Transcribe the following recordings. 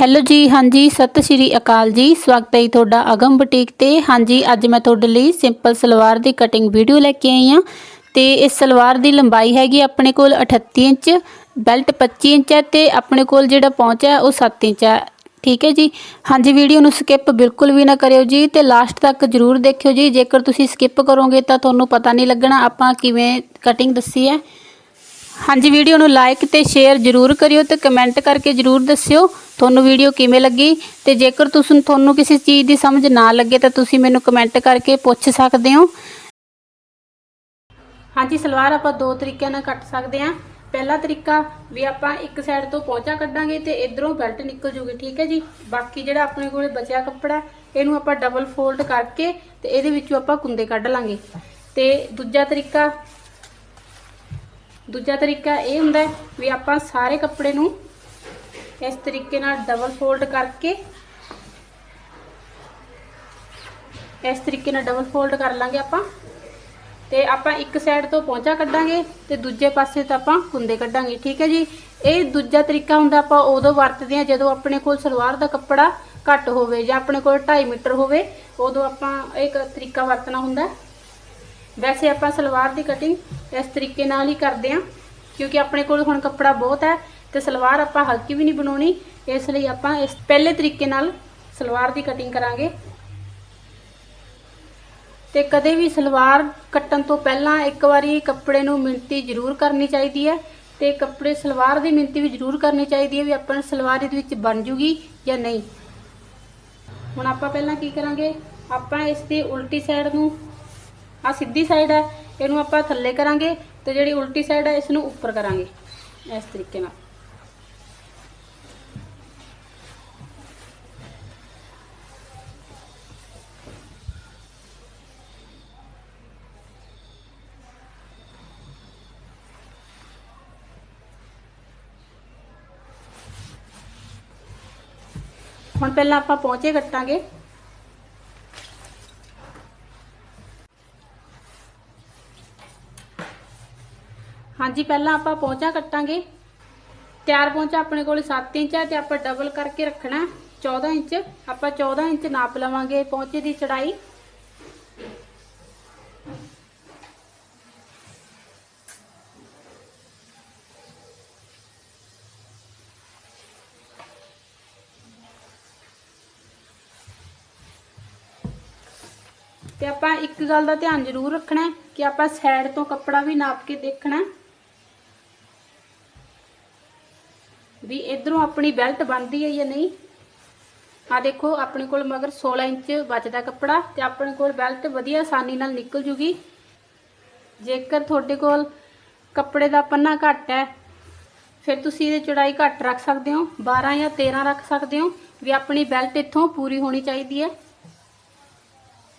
Hello ਜੀ, ਹਾਂਜੀ, ਸਤਿ ਸ਼੍ਰੀ ਅਕਾਲ ਜੀ। ਸਵਾਗਤ ਹੈ ਜੀ ਤੁਹਾਡਾ ਅਗਮ ਬੁਟੀਕ ਤੇ। ਹਾਂਜੀ, ਅੱਜ ਮੈਂ ਤੁਹਾਡੇ ਲਈ ਸਿੰਪਲ ਸਲਵਾਰ ਦੀ ਕਟਿੰਗ ਵੀਡੀਓ ਲੈ ਕੇ ਆਈ ਹਾਂ। ਤੇ ਇਸ ਸਲਵਾਰ ਦੀ ਲੰਬਾਈ ਹੈਗੀ ਆਪਣੇ ਕੋਲ 38 ਇੰਚ ਬੈਲਟ 25 ਇੰਚ ਹੈ ਤੇ ਆਪਣੇ ਕੋਲ ਜਿਹੜਾ ਪਹੁੰਚ ਹੈ ਉਹ 7 ਇੰਚ ਹੈ। ਠੀਕ ਹੈ ਜੀ? ਹਾਂਜੀ ਵੀਡੀਓ ਨੂੰ ਸਕਿਪ ਬਿਲਕੁਲ ਵੀ ਨਾ ਕਰਿਓ ਜੀ ਤੇ ਲਾਸਟ ਤੱਕ ਜਰੂਰ ਦੇਖਿਓ ਜੀ। ਜੇਕਰ ਤੁਸੀਂ ਸਕਿਪ ਕਰੋਗੇ ਤਾਂ ਤੁਹਾਨੂੰ ਪਤਾ ਨਹੀਂ ਲੱਗਣਾ ਆਪਾਂ ਕਿਵੇਂ ਕਟਿੰਗ ਦੱਸੀ ਹੈ। ਹਾਂਜੀ ਵੀਡੀਓ ਨੂੰ ਲਾਈਕ ਤੇ ਸ਼ੇਅਰ ਜਰੂਰ ਕਰਿਓ ਤੇ ਕਮੈਂਟ ਕਰਕੇ ਜਰੂਰ ਦੱਸਿਓ ਤੁਹਾਨੂੰ ਵੀਡੀਓ ਕਿਵੇਂ ਲੱਗੀ ਤੇ ਜੇਕਰ ਤੁਸੀਂ ਤੁਹਾਨੂੰ ਕਿਸੇ ਚੀਜ਼ ਦੀ ਸਮਝ ਨਾ ਲੱਗੇ ਤਾਂ ਤੁਸੀਂ ਮੈਨੂੰ ਕਮੈਂਟ ਕਰਕੇ ਪੁੱਛ ਸਕਦੇ ਹੋ। ਹਾਂਜੀ, ਸਲਵਾਰ ਆਪਾਂ ਦੋ ਤਰੀਕਿਆਂ ਨਾਲ ਕੱਟ ਸਕਦੇ ਹਾਂ। ਪਹਿਲਾ ਤਰੀਕਾ ਵੀ ਆਪਾਂ ਇੱਕ ਸਾਈਡ ਤੋਂ ਪੌਂਚਾ ਕੱਢਾਂਗੇ ਤੇ ਇਧਰੋਂ ਬੈਲਟ ਨਿਕਲ ਜੂਗੀ, ਠੀਕ ਹੈ ਜੀ? ਬਾਕੀ ਜਿਹੜਾ ਆਪਣੇ ਕੋਲੇ ਬਚਿਆ ਕੱਪੜਾ, ਇਹਨੂੰ ਆਪਾਂ ਡਬਲ ਫੋਲਡ ਕਰਕੇ ਤੇ ਇਹਦੇ ਵਿੱਚੋਂ ਆਪਾਂ ਕੁੰਦੇ ਕੱਢ ਲਾਂਗੇ। ਤੇ ਦੂਜਾ ਤਰੀਕਾ ਦੂਜਾ ਤਰੀਕਾ ਇਹ ਹੁੰਦਾ ਵੀ ਆਪਾਂ ਸਾਰੇ ਕੱਪੜੇ ਨੂੰ ਇਸ ਤਰੀਕੇ ਨਾਲ ਡਬਲ ਫੋਲਡ ਕਰਕੇ, ਇਸ ਤਰੀਕੇ ਨਾਲ ਡਬਲ ਫੋਲਡ ਕਰ ਲਾਂਗੇ ਆਪਾਂ। ਤੇ ਆਪਾਂ ਇੱਕ ਸਾਈਡ ਤੋਂ ਪੌਂਚਾ ਕੱਢਾਂਗੇ ਤੇ ਦੂਜੇ ਪਾਸੇ ਤੋਂ ਆਪਾਂ ਕੁੰਦੇ ਕੱਢਾਂਗੇ, ਠੀਕ ਹੈ ਜੀ? ਇਹ ਦੂਜਾ ਤਰੀਕਾ ਹੁੰਦਾ ਆਪਾਂ ਉਦੋਂ ਵਰਤਦੇ ਹਾਂ ਜਦੋਂ ਆਪਣੇ ਕੋਲ ਸਲਵਾਰ ਦਾ ਕੱਪੜਾ ਘੱਟ ਹੋਵੇ ਜਾਂ ਆਪਣੇ ਕੋਲ 2.5 ਮੀਟਰ ਹੋਵੇ, ਉਦੋਂ ਆਪਾਂ ਇਹ ਤਰੀਕਾ ਵਰਤਣਾ ਹੁੰਦਾ। ਵੈਸੇ ਆਪਾਂ ਸਲਵਾਰ ਦੀ ਕਟਿੰਗ ਇਸ ਤਰੀਕੇ ਨਾਲ ਹੀ ਕਰਦੇ ਹਾਂ, ਕਿਉਂਕਿ ਆਪਣੇ ਕੋਲ ਹੁਣ ਕੱਪੜਾ ਬਹੁਤ ਹੈ ਤੇ ਸਲਵਾਰ ਆਪਾਂ ਹਲਕੀ ਵੀ ਨਹੀਂ ਬਣਾਉਣੀ, ਇਸ ਲਈ ਆਪਾਂ ਇਸ ਪਹਿਲੇ ਤਰੀਕੇ ਨਾਲ ਸਲਵਾਰ ਦੀ ਕਟਿੰਗ ਕਰਾਂਗੇ। ਤੇ ਕਦੇ ਵੀ ਸਲਵਾਰ ਕੱਟਣ ਤੋਂ ਪਹਿਲਾਂ ਇੱਕ ਵਾਰੀ ਕੱਪੜੇ ਨੂੰ ਮਿਣਤੀ ਜ਼ਰੂਰ ਕਰਨੀ ਚਾਹੀਦੀ ਹੈ ਤੇ ਕੱਪੜੇ ਸਲਵਾਰ ਦੀ ਮਿਣਤੀ ਵੀ ਜ਼ਰੂਰ ਕਰਨੀ ਚਾਹੀਦੀ ਹੈ ਵੀ ਆਪਣੀ ਸਲਵਾਰ ਇਹਦੇ ਵਿੱਚ ਬਣ ਜੂਗੀ ਜਾਂ ਨਹੀਂ। ਹੁਣ ਆਪਾਂ ਪਹਿਲਾਂ ਕੀ ਕਰਾਂਗੇ? ਆਪਾਂ ਇਸ ਦੀ ਉਲਟੀ ਸਾਈਡ ਨੂੰ ਆ ਸਿੱਧੀ ਸਾਈਡ ਹੈ ਇਹਨੂੰ ਆਪਾਂ ਥੱਲੇ ਕਰਾਂਗੇ ਤੇ ਜਿਹੜੀ ਉਲਟੀ ਸਾਈਡ ਹੈ ਇਸ ਨੂੰ ਉੱਪਰ ਕਰਾਂਗੇ। ਇਸ ਤਰੀਕੇ ਨਾਲ। ਹੁਣ ਪਹਿਲਾਂ ਆਪਾਂ ਪਹੁੰਚੇ ਕੱਟਾਂਗੇ। ਹਾਂਜੀ, ਪਹਿਲਾਂ ਆਪਾਂ ਪਹੁੰਚਾ ਕੱਟਾਂਗੇ। ਤਿਆਰ ਪਹੁੰਚਾ ਆਪਣੇ ਕੋਲ 7 ਇੰਚ ਹੈ ਤੇ ਆਪਾਂ ਡਬਲ ਕਰਕੇ ਰੱਖਣਾ 14 ਇੰਚ। ਆਪਾਂ 14 ਇੰਚ ਨਾਪ ਲਵਾਂਗੇ ਪਹੁੰਚੇ ਦੀ ਚੜਾਈ। ਤੇ ਆਪਾਂ ਇੱਕ ਗੱਲ ਦਾ ਧਿਆਨ ਜ਼ਰੂਰ ਰੱਖਣਾ ਕਿ ਆਪਾਂ ਸਾਈਡ ਤੋਂ ਕੱਪੜਾ ਵੀ ਨਾਪ ਕੇ ਦੇਖਣਾ ਹੈ ਵੀ ਇਧਰੋਂ ਆਪਣੀ ਬੈਲਟ ਬਣਦੀ ਹੈ ਜਾਂ ਨਹੀਂ? ਆ ਦੇਖੋ, ਆਪਣੇ ਕੋਲ ਮਗਰ 16 ਇੰਚ ਬਚਦਾ ਕੱਪੜਾ ਤੇ ਆਪਣੇ ਕੋਲ ਬੈਲਟ ਵਧੀਆ ਆਸਾਨੀ ਨਾਲ ਨਿਕਲ ਜੂਗੀ। ਜੇਕਰ ਤੁਹਾਡੇ ਕੋਲ ਕੱਪੜੇ ਦਾ ਪੰਨਾ ਘੱਟ ਹੈ, ਫਿਰ ਤੁਸੀਂ ਇਹਦੀ ਚੌੜਾਈ ਘੱਟ ਰੱਖ ਸਕਦੇ ਹੋ 12 ਜਾਂ 13 ਰੱਖ ਸਕਦੇ ਹੋ, ਵੀ ਆਪਣੀ ਬੈਲਟ ਇੱਥੋਂ ਪੂਰੀ ਹੋਣੀ ਚਾਹੀਦੀ ਹੈ।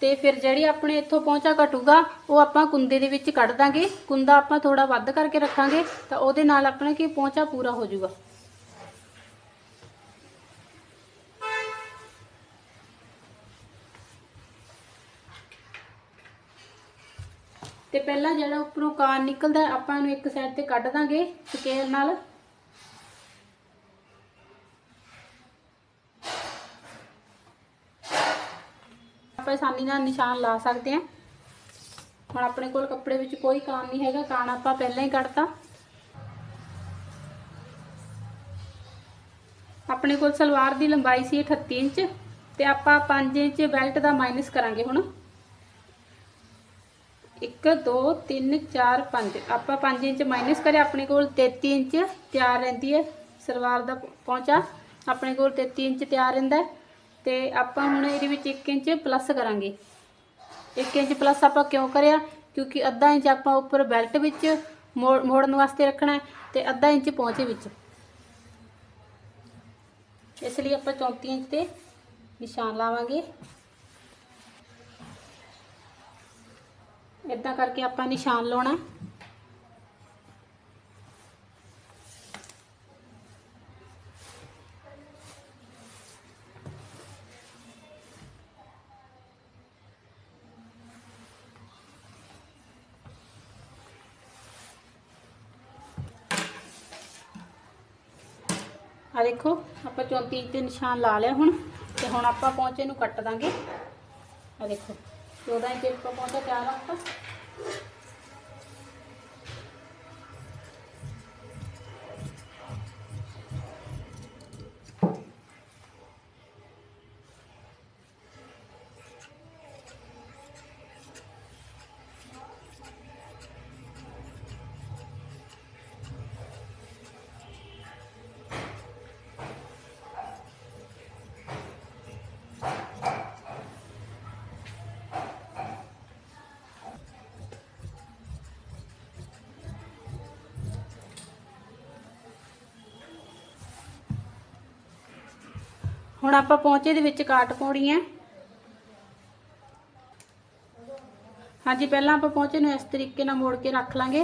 ਤੇ ਫਿਰ ਜਿਹੜੀ ਆਪਣੇ ਇੱਥੋਂ ਪਹੁੰਚਾ ਘਟੂਗਾ, ਉਹ ਆਪਾਂ ਕੁੰਦੇ ਦੇ ਵਿੱਚ ਕੱਢ ਦਾਂਗੇ। ਕੁੰਦਾ ਆਪਾਂ ਥੋੜਾ ਵੱਧ ਕਰਕੇ ਰੱਖਾਂਗੇ, ਤਾਂ ਉਹਦੇ ਨਾਲ ਆਪਣਾ ਕੀ ਪਹੁੰਚਾ ਪੂਰਾ ਹੋ ਜਾਊਗਾ ਪਹਿਲਾਂ ਜਿਹੜਾ ਉੱਪਰੋਂ ਕਾਨ ਨਿਕਲਦਾ, ਆਪਾਂ ਇਹਨੂੰ ਇੱਕ ਸਾਈਡ ਤੇ ਕੱਢ ਦਾਂਗੇ ਸਕੇਲ ਨਾਲ। ਆਪਾਂ ਆਸਾਨੀ ਨਾਲ ਨਿਸ਼ਾਨ ਲਾ ਸਕਦੇ ਹਾਂ। ਹੁਣ ਆਪਣੇ ਕੋਲ ਕੱਪੜੇ ਵਿੱਚ ਕੋਈ ਕਾਨ ਨਹੀਂ ਹੈਗਾ ਕਾਨ ਆਪਾਂ ਪਹਿਲਾਂ ਹੀ ਕੱਢਤਾ। ਆਪਣੇ ਕੋਲ ਸਲਵਾਰ ਦੀ ਲੰਬਾਈ ਸੀ 38 ਇੰਚ ਤੇ ਆਪਾਂ 5 ਇੰਚ ਬੈਲਟ ਦਾ ਮਾਈਨਸ ਕਰਾਂਗੇ ਹੁਣ। 1 2 3 4 5 ਆਪਾਂ 5 ਇੰਚ ਮਾਈਨਸ ਕਰਿਆ, ਆਪਣੇ ਕੋਲ 33 ਇੰਚ ਤਿਆਰ ਰਹਿੰਦੀ ਹੈ। ਸਲਵਾਰ ਦਾ ਪਹੁੰਚਾ, ਆਪਣੇ ਕੋਲ 33 ਇੰਚ ਤਿਆਰ ਰਹਿੰਦਾ ਹੈ। ਤੇ ਆਪਾਂ ਹੁਣ ਇਹਦੇ ਵਿੱਚ 1 ਇੰਚ ਪਲੱਸ ਕਰਾਂਗੇ। 1 ਇੰਚ ਪਲੱਸ ਆਪਾਂ ਕਿਉਂ ਕਰਿਆ? ਕਿਉਂਕਿ ਅੱਧਾ ਇੰਚ ਆਪਾਂ ਉੱਪਰ ਬੈਲਟ ਵਿੱਚ ਮੋੜ- ਮੋੜਨ ਵਾਸਤੇ ਰੱਖਣਾ ਹੈ ਤੇ ਅੱਧਾ ਇੰਚ ਪਹੁੰਚੇ ਵਿੱਚ। ਇਸ ਲਈ ਆਪਾਂ 34 ਇੰਚ ਤੇ ਨਿਸ਼ਾਨ ਲਾਵਾਂਗੇ। ਇਦਾਂ ਕਰਕੇ ਆਪਾਂ ਨਿਸ਼ਾਨ ਲਾਉਣਾ। ਆ ਦੇਖੋ, ਆਪਾਂ 34 ਤੇ ਨਿਸ਼ਾਨ ਲਾ ਲਿਆ ਹੁਣ, ਤੇ ਹੁਣ ਆਪਾਂ ਪੌਂਚੇ ਨੂੰ ਕੱਟ ਦਾਂਗੇ। ਆ ਦੇਖੋ। 14 ਇੰਚ ਆਪਾਂ ਪਹੁੰਚਾ ਤਿਆਰ ਆ ਹੁਣ ਆਪਾਂ ਪਹੁੰਚੇ ਦੇ ਵਿੱਚ ਕਾਟ ਪਾਉਣੀ ਹੈ ਹਾਂਜੀ, ਪਹਿਲਾਂ ਆਪਾਂ ਪਹੁੰਚੇ ਨੂੰ ਇਸ ਤਰੀਕੇ ਨਾਲ ਮੋੜ ਕੇ ਰੱਖ ਲਾਂਗੇ।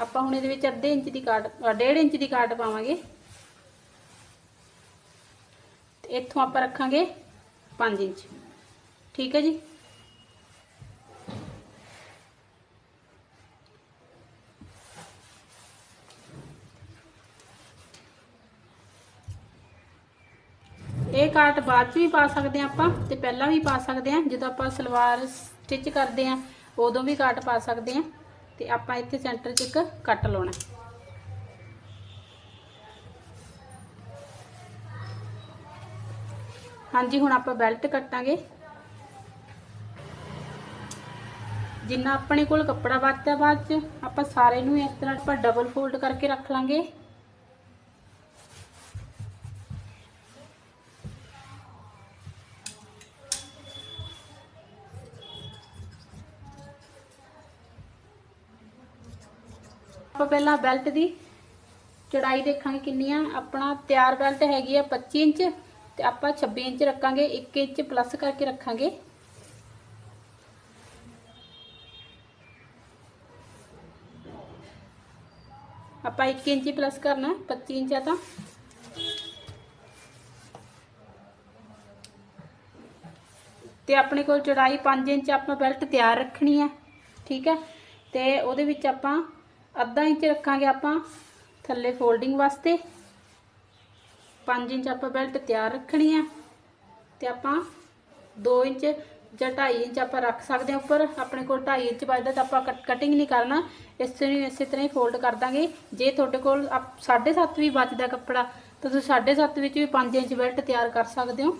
ਆਪਾਂ ਹੁਣ ਇਹਦੇ ਵਿੱਚ ਅੱਧੇ ਇੰਚ ਦੀ ਕਾਟ 1.5 ਇੰਚ ਦੀ ਕਾਟ ਪਾਵਾਂਗੇ। ਤੇ ਇੱਥੋਂ ਆਪਾਂ ਰੱਖਾਂਗੇ 5 ਇੰਚ। ਠੀਕ ਹੈ ਜੀ? ਇਹ ਕਾਟ ਬਾਅਦ ਚ ਵੀ ਪਾ ਸਕਦੇ ਆ ਆਪਾਂ ਤੇ ਪਹਿਲਾਂ ਵੀ ਪਾ ਸਕਦੇ ਆ ਜਦੋਂ ਆਪਾਂ ਸਲਵਾਰ ਸਟਿਚ ਕਰਦੇ ਆ ਉਦੋਂ ਵੀ ਕਾਟ ਪਾ ਸਕਦੇ ਆ ਤੇ ਆਪਾਂ ਇੱਥੇ ਸੈਂਟਰ 'ਚ ਇੱਕ ਕੱਟ ਲਾਉਣਾ ਹਾਂਜੀ, ਹੁਣ ਆਪਾਂ ਬੈਲਟ ਕੱਟਾਂਗੇ। ਜਿੰਨਾ ਆਪਣੇ ਕੋਲ ਕੱਪੜਾ ਬਚਦਾ ਬਾਅਦ ਚ, ਆਪਾਂ ਸਾਰੇ ਨੂੰ ਇਸ ਤਰ੍ਹਾਂ ਆਪਾਂ ਡਬਲ ਫੋਲਡ ਕਰਕੇ ਰੱਖ ਲਾਂਗੇ। ਆਪਾਂ ਪਹਿਲਾਂ ਬੈਲਟ ਦੀ ਚੜਾਈ ਦੇਖਾਂਗੇ ਕਿੰਨੀ ਆ ਆਪਣਾ ਤਿਆਰ ਬੈਲਟ ਹੈਗੀ ਆ 25 ਇੰਚ ਤੇ ਆਪਾਂ 26 ਇੰਚ ਰੱਖਾਂਗੇ 1 ਇੰਚ ਪਲੱਸ ਕਰਕੇ ਰੱਖਾਂਗੇ। ਆਪਾਂ 1 ਇੰਚ ਪਲੱਸ ਕਰਨਾ 25 ਇੰਚ ਆ ਤਾਂ। ਤੇ ਆਪਣੇ ਕੋਲ ਚੜਾਈ 5 ਇੰਚ ਆਪਾਂ ਬੈਲਟ ਤਿਆਰ ਰੱਖਣੀ ਹੈ ਠੀਕ ਹੈ ਤੇ ਉਹਦੇ ਵਿੱਚ ਆਪਾਂ ਅੱਧਾ ਇੰਚ ਰੱਖਾਂਗੇ ਆਪਾਂ ਥੱਲੇ ਫੋਲਡਿੰਗ ਵਾਸਤੇ। 5 ਇੰਚ ਆਪਾਂ ਬੈਲਟ ਤਿਆਰ ਰੱਖਣੀ ਹੈ ਤੇ ਆਪਾਂ 2 ਇੰਚ ਜਾਂ 2.5 ਇੰਚ ਆਪਾਂ ਰੱਖ ਸਕਦੇ ਹਾਂ ਉੱਪਰ। ਆਪਣੇ ਕੋਲ 2.5 ਇੰਚ ਬਚਦਾ ਤਾਂ ਆਪਾਂ ਕਟਿੰਗ ਨਹੀਂ ਕਰਨਾ। ਇਸ ਨੂੰ ਇਸੇ ਤਰ੍ਹਾਂ ਹੀ ਫੋਲਡ ਕਰ ਦਾਂਗੇ। ਜੇ ਤੁਹਾਡੇ ਕੋਲ 7.5 ਵੀ ਬਚਦਾ ਕੱਪੜਾ, ਤਾਂ ਤੁਸੀਂ 7.5 ਵਿੱਚ ਵੀ 5 ਇੰਚ ਬੈਲਟ ਤਿਆਰ ਕਰ ਸਕਦੇ ਹੋ।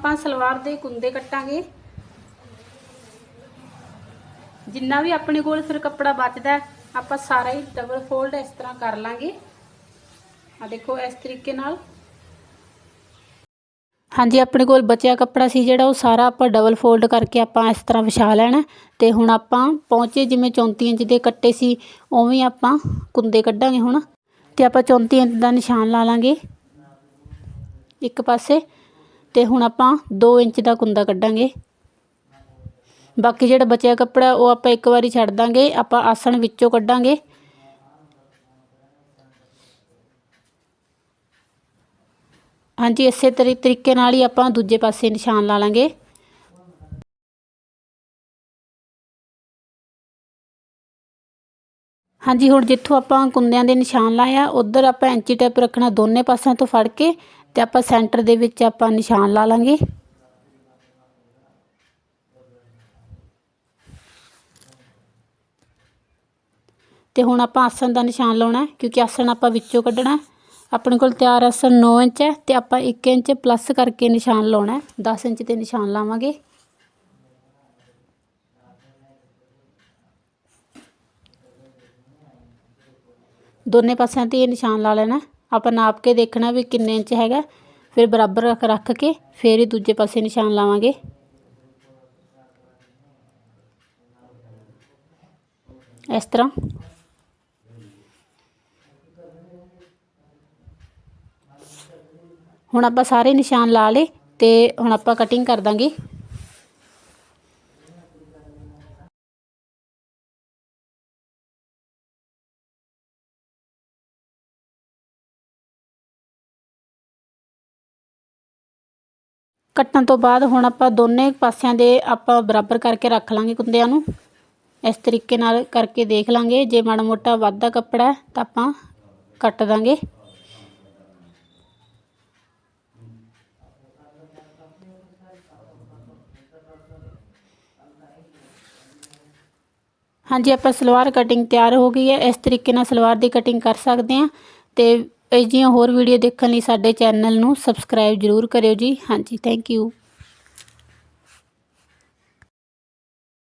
ਆਪਾਂ ਸਲਵਾਰ ਦੇ ਕੁੰਦੇ ਕੱਟਾਂਗੇ। ਜਿੰਨਾ ਵੀ ਆਪਣੇ ਕੋਲ ਫਿਰ ਕੱਪੜਾ ਬਚਦਾ, ਆਪਾਂ ਸਾਰਾ ਹੀ ਡਬਲ ਫੋਲਡ ਇਸ ਤਰ੍ਹਾਂ ਕਰ ਲਾਂਗੇ। ਆ ਦੇਖੋ ਇਸ ਤਰੀਕੇ ਨਾਲ। ਹਾਂਜੀ, ਆਪਣੇ ਕੋਲ ਬਚਿਆ ਕੱਪੜਾ ਸੀ ਜਿਹੜਾ, ਉਹ ਸਾਰਾ ਆਪਾਂ ਡਬਲ ਫੋਲਡ ਕਰਕੇ ਆਪਾਂ ਇਸ ਤਰ੍ਹਾਂ ਵਿਛਾ ਲੈਣਾ ਤੇ ਹੁਣ ਆਪਾਂ ਪਹੁੰਚੇ ਜਿਵੇਂ 34 ਇੰਚ ਦੇ ਕੱਟੇ ਸੀ, ਉਵੇਂ ਆਪਾਂ ਕੁੰਦੇ ਕੱਢਾਂਗੇ ਹੁਣ। ਤੇ ਆਪਾਂ 34 ਇੰਚ ਦਾ ਨਿਸ਼ਾਨ ਲਾ ਲਾਂਗੇ। ਇੱਕ ਪਾਸੇ। ਤੇ ਹੁਣ ਆਪਾਂ 2 ਇੰਚ ਦਾ ਕੁੰਦਾ ਕੱਢਾਂਗੇ। ਬਾਕੀ ਜਿਹੜਾ ਬਚਿਆ ਕੱਪੜਾ, ਉਹ ਆਪਾਂ ਇੱਕ ਵਾਰੀ ਛੱਡ ਦਾਂਗੇ। ਆਪਾਂ ਆਸਣ ਵਿੱਚੋਂ ਕੱਢਾਂਗੇ। ਹਾਂਜੀ, ਇਸੇ ਤਰੀ, ਤਰੀਕੇ ਨਾਲ ਹੀ ਆਪਾਂ ਦੂਜੇ ਪਾਸੇ ਨਿਸ਼ਾਨ ਲਾ ਲਾਂਗੇ। ਹਾਂਜੀ, ਹੁਣ ਜਿੱਥੋਂ ਆਪਾਂ ਕੁੰਦਿਆਂ ਦੇ ਨਿਸ਼ਾਨ ਲਾਇਆ, ਉਧਰ ਆਪਾਂ ਐਂਚੀ ਟੇਪ ਰੱਖਣਾ ਦੋਨੇ ਪਾਸਿਆਂ ਤੋਂ ਫੜ ਕੇ ਤੇ ਆਪਾਂ ਸੈਂਟਰ ਦੇ ਵਿੱਚ ਆਪਾਂ ਨਿਸ਼ਾਨ ਲਾ ਲਾਂਗੇ। ਤੇ ਹੁਣ ਆਪਾਂ ਆਸਣ ਦਾ ਨਿਸ਼ਾਨ ਲਾਉਣਾ ਕਿਉਂਕਿ ਆਸਣ ਆਪਾਂ ਵਿੱਚੋਂ ਕੱਢਣਾ ਆਪਣੇ ਕੋਲ ਤਿਆਰ ਆਸਣ 9 ਇੰਚ ਹੈ ਤੇ ਆਪਾਂ 1 ਇੰਚ ਪਲੱਸ ਕਰਕੇ ਨਿਸ਼ਾਨ ਲਾਉਣਾ ਹੈ। 10 ਇੰਚ ਤੇ ਨਿਸ਼ਾਨ ਲਾਵਾਂਗੇ। ਦੋਨੇ ਪਾਸਿਆਂ ਤੇ ਇਹ ਨਿਸ਼ਾਨ ਲਾ ਲੈਣਾ ਆਪਾਂ ਨਾਪ ਕੇ ਦੇਖਣਾ ਵੀ ਕਿੰਨੇ ਇੰਚ ਹੈਗਾ। ਫਿਰ ਬਰਾਬਰ ਰੱਖ ਰੱਖ ਕੇ ਫਿਰ ਹੀ ਦੂਜੇ ਪਾਸੇ ਨਿਸ਼ਾਨ ਲਾਵਾਂਗੇ। ਇਸ ਤਰ੍ਹਾਂ। ਹੁਣ ਆਪਾਂ ਸਾਰੇ ਨਿਸ਼ਾਨ ਲਾ ਲਏ ਤੇ ਹੁਣ ਆਪਾਂ ਕਟਿੰਗ ਕਰ ਦਾਂਗੇ। ਕੱਟਣ ਤੋਂ ਬਾਅਦ ਹੁਣ ਆਪਾਂ ਦੋਨੇ ਪਾਸਿਆਂ ਦੇ ਆਪਾਂ ਬਰਾਬਰ ਕਰਕੇ ਰੱਖ ਲਾਂਗੇ ਕੁੰਦਿਆਂ ਨੂੰ। ਇਸ ਤਰੀਕੇ ਨਾਲ ਕਰਕੇ ਦੇਖ ਲਾਂਗੇ। ਜੇ ਮਾੜਾ ਮੋਟਾ ਵੱਧਦਾ ਕੱਪੜਾ ਤਾਂ ਆਪਾਂ ਕੱਟ ਦਾਂਗੇ। ਹਾਂਜੀ, ਆਪਾਂ ਸਲਵਾਰ ਕਟਿੰਗ ਤਿਆਰ ਹੋ ਗਈ ਹੈ। ਇਸ ਤਰੀਕੇ ਨਾਲ ਸਲਵਾਰ ਦੀ ਕਟਿੰਗ ਕਰ ਸਕਦੇ ਹਾਂ ਤੇ ਇਹ ਜਿਹੀਆਂ ਹੋਰ ਵੀਡੀਓ ਦੇਖਣ ਲਈ ਸਾਡੇ ਚੈਨਲ ਨੂੰ ਸਬਸਕ੍ਰਾਈਬ ਜ਼ਰੂਰ ਕਰਿਓ ਜੀ। ਹਾਂਜੀ ਥੈਂਕ ਯੂ